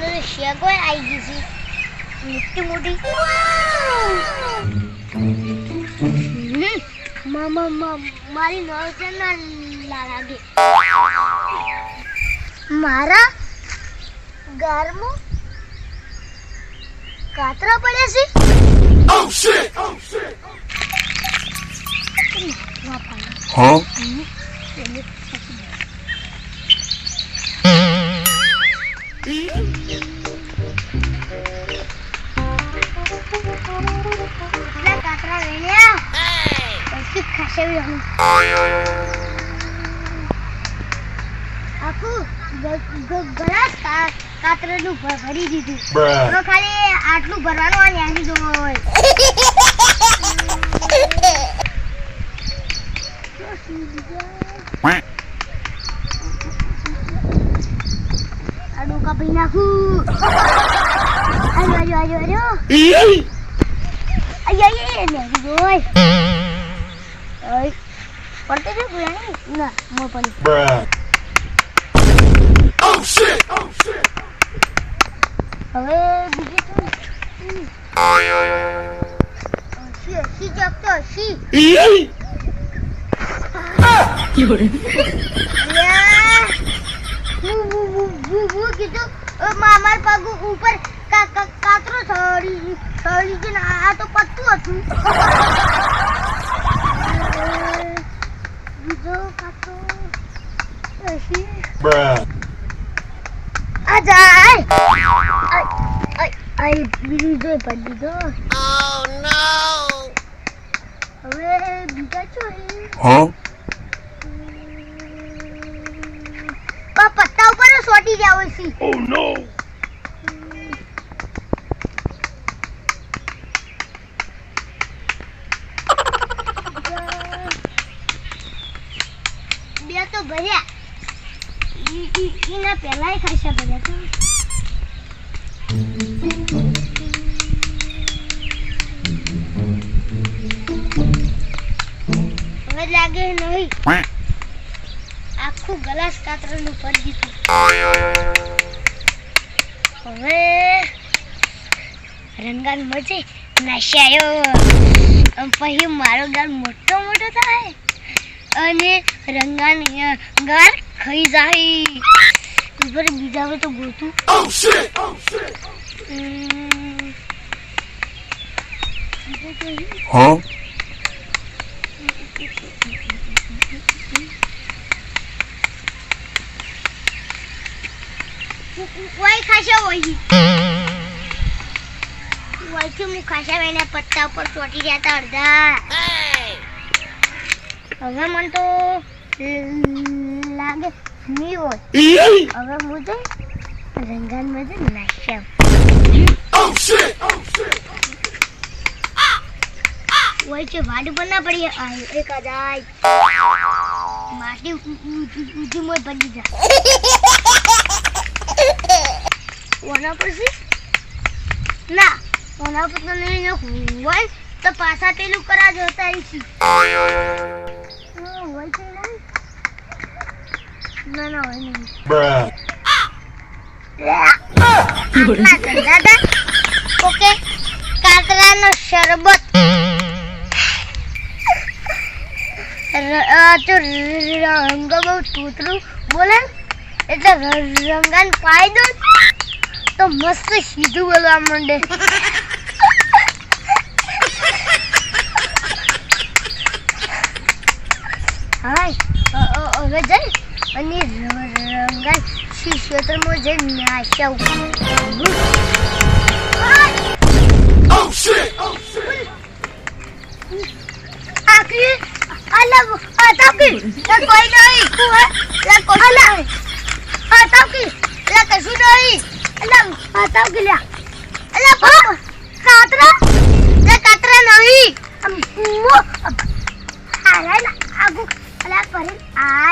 તો શેગોય આવી ગઈ છે. મોટી મોટી. મારી નજર ના લાગે મારા ગારમાં કાતરા પડ્યા છે. Huh? એટલા ખસેવી આખું કા- કાતરાનું ભરી દીધું. હવે ખાલી આટલું ભરવાનું અને આની જોવો હોય આ ડોકા પી નાખું આજો આજો આજો આજો આય. આય આય નેહી જોય ઓય પડતે છે ગુયાની ના મો પડી Bruh. હવે બીજી શું? હસી હસી જાગતો? હસી અલ્યા હું હું હું હું હું કીધું અ, પગ ઉપર કાતરો સળી સળી આ તો પત્તું હતું. બીજો હસી Bruh. આ જાય આય બીજો પડી દીધો હવે બીજા છો Huh? પત્તા ઉપર સોટી જાવ છે Oh no! ઈના પહેલાય ખાસા ભર્યા તો હવે લાગે નહીં. આખું ગલાસ કાતરનું ભરી દીધું હવે રંગાન મજે નશાયો પછી મારો ગાલ મોટો મોટો થાય. અને રંગાન ગાર ખાઈ જાય. ઉપર બીજા હોય તો ગોતું Oh શિટ Oh શિટ બીજું કઈ? ખાશે હોય વયથી હું ખાશા વેને પત્તા ઉપર ચોટી ગયા તા અડધા હવે મને તો લાગે હવે હું તો રંગાનમાં જઈ નાખ્યા Oh shit! Oh shit! હોય છે વાડ પર ના પડી આ એક અજાય માટી ઊંચી મોય પડી જા ઓના પર છે ના ઓના પર તો નહીં નાખવું. હોય તો પાછા પેલું કરા જોતા હોય છે નહીં no, I mean. Bruh. ધંધા ઓકે કાકરાનો શરબત. તો રંગ બહુ તૂતરું. બોલે? એટલે રંગાન પાઈ દો તો મસ્ત સીધું બોલવા માંડે. અ- હવે જઈ? અને ર- રંગાન શી ક્ષેત્રમાં! Oh shit! આખરી અલગ અતાકી લે કોઈ નહીં, તું હે? લે કોઈ નહીં. અતાકી લે કશું નહીં. અલગ અતાકી લે. અલે બાપ કાતરા? લે કાતરા નહીં. મો ના આગુ, અલે પરે આરા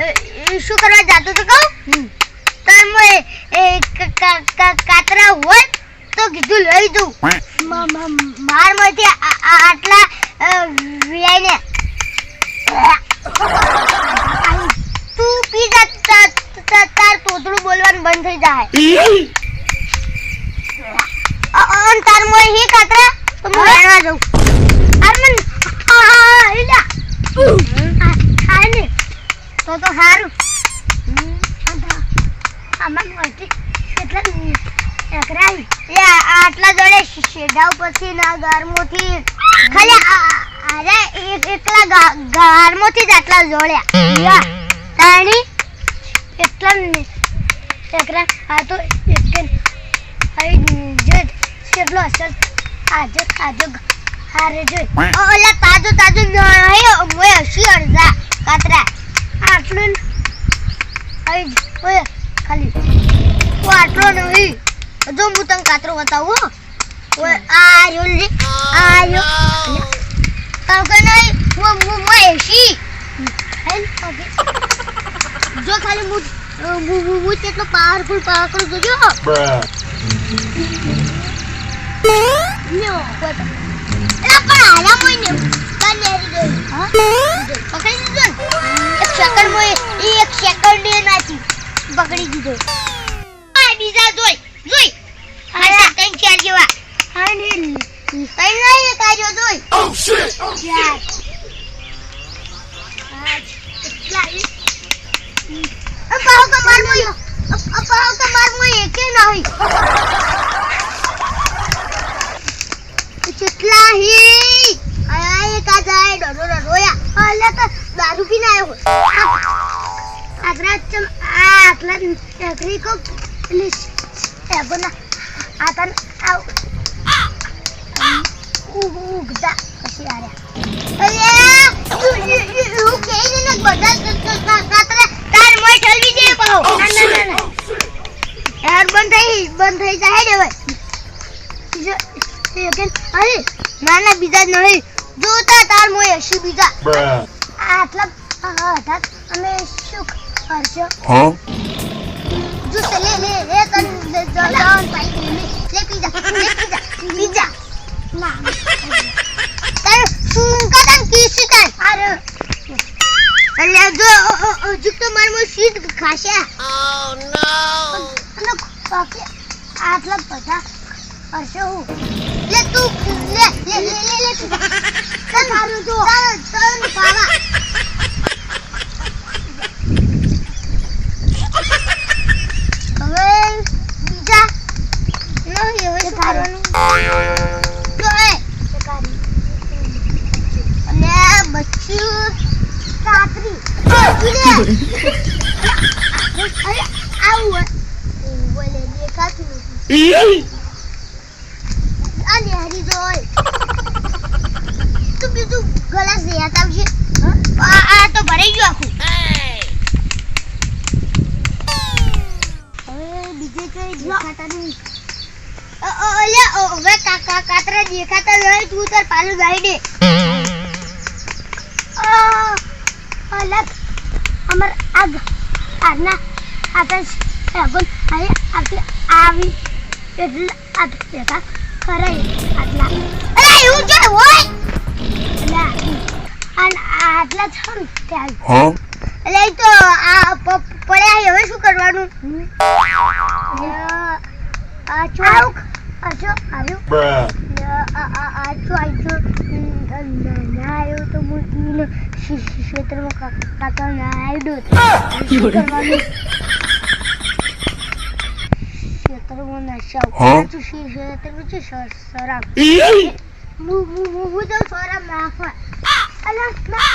શું કરવા જાતો તો કહું? તમે કાતરા હોય તો કીધું લઈ દઉં. મારમાંથી આટલા અ, વ્યાઈને તું પી જા તાર તોતડું બોલવાનું બંધ થઈ જાય. અન તાર મોય હી કાતરા? તો હું જાઉં અરમન આ આ એલા આ આ ને તો તો હારું. આમાં મોટી એટલે આટલા જોડે શેડા પછી ના ગારમોથી. ખાલી અરે એક, એકલા ગારમોથી જ આટલા જોડ્યા તાણી. એટલા એકરા, આ તો એક જે. કેટલો અસર આજે આજે હારે જોઈ ઓલા તાજો તાજો નહીં મોય હશી અડધા? કાતરા. આટલું ઓય, ખાલી. ઓ આટલો નહીં. જો હું તને કાતરો બતાવું. ઓય આ રહ્યો લે આ રહ્યો તાવ કે નહીં, હું હું ઓકે. જો ખાલી હું હું હું હું કેટલો પાવરફુલ જોજો. Bruh. લ્યો કોઈ એલા પણ હાલા મોય ને કાને હેરી ગઈ હા? ને? સેકન્ડ મોય ઈ એક સેકન્ડ એ નાચી પકડી દીધો આ બીજા જોઈ જોઈ. આ કઈ ચાર જેવા? હા ને. કઈ નહીં એક આજો જોઈ. ઓ શિટ ઓ અપાવ માર મોય અપાવ કે માર મોય એકે નહીં? કેટલા હી? આય એક આ જાય ડરો ડરો યા તો દારૂ પીને આવ્યો આપણા આટલા એકરી કો પ્લીઝ એગોના આ તન આવ ઉગતા પછી આર્યા હું કે ને બધા કાતરે તાર મોય ઠલવી દે Oh ના ના ના ના! યાર બંધ થઈ બંધ થઈ જાય રે ભાઈ અરે, ના ના, બીજા નહીં. જોતા તાર મોય હશે બીજા. આટલા હતા અમે શું કરશો? Huh? જો લે લે લે તન જવાન પાઈ લે લે પીજા લે પીજા પીજા ના. તાર શું કદન કીસી કર અરે. અલ્યા જો હજુ તો માર મો શીટ ખાશે. ઓ નો અને કાકે આટલા બધા હશે લે તું લે લે લે લે લે તન તન પાવા હવે બીજા નહીં હવે શું કરવાનું અને બચ્ચું કાતરી આવું બોલે દેખાતું નથી અને હરી જોય બીજું ગલાસ લઈ આવતા આવજે. આ તો ભરાઈ ગયું આખું. બીજે કઈ દેખાતા નહીં. અ- અ- અલ્યા, અ, હવે કાકા કાતરા દેખાતા નહીં તું તાર પાલું ગાઈ દે અલગ. અમર આગ આજના આગળ આટલે આવી. એટલે આ દેખા આટલા. એવું કે હોય? આટલા છે ને ત્યાં Huh? એટલે તો આ પડ્યા હવે શું કરવાનું? અ, આ ચો આ ચો આવ્યું Bruh. આ આ આ ચો આવ્યું ના આવ્યું તો હું ક્ષેત્રમાં કાકા ના આવ્યું કરવાનું? ક્ષેત્રમાં નશાવ તું ક્ષેત્રમાં છે સરામ હું હું હું હું સરામ નાખવા. અલા ના!